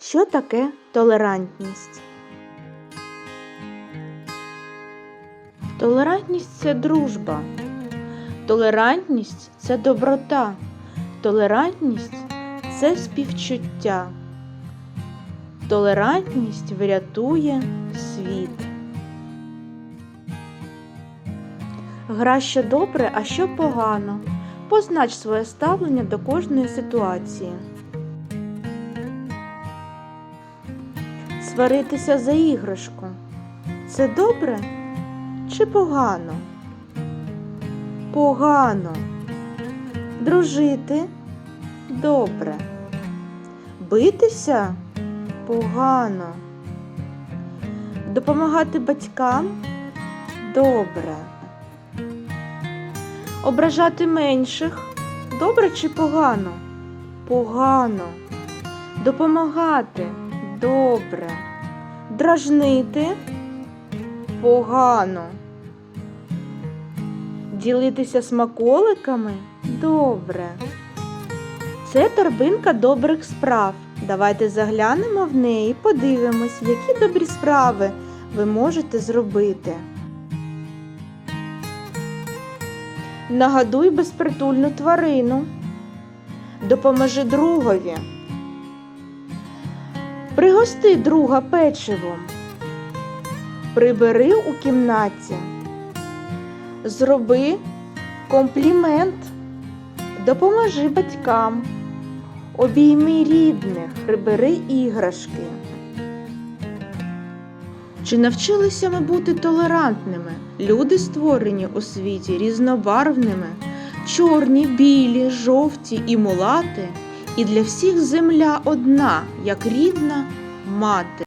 Що таке толерантність? Толерантність це дружба. Толерантність це доброта. Толерантність це співчуття. Толерантність врятує світ. Гра що добре, а що погано. Познач своє ставлення до кожної ситуації. Сваритися за іграшку. Це добре чи погано? Погано. Дружити добре. Битися погано. Допомагати батькам добре. Ображати менших добре чи погано? Погано. Допомагати добре. Дражнити погано. Ділитися смаколиками добре. Це торбинка добрих справ. Давайте заглянемо в неї і подивимось, які добрі справи ви можете зробити. Нагадуй безпритульну тварину. Допоможи другові. Пригости друга печивом. Прибери у кімнаті. Зроби комплімент. Допоможи батькам. Обійми рідних, прибери іграшки. Чи навчилися ми бути толерантними? Люди створені у світі різнобарвними, чорні, білі, жовті і мулати, і для всіх земля одна, як рідна мати.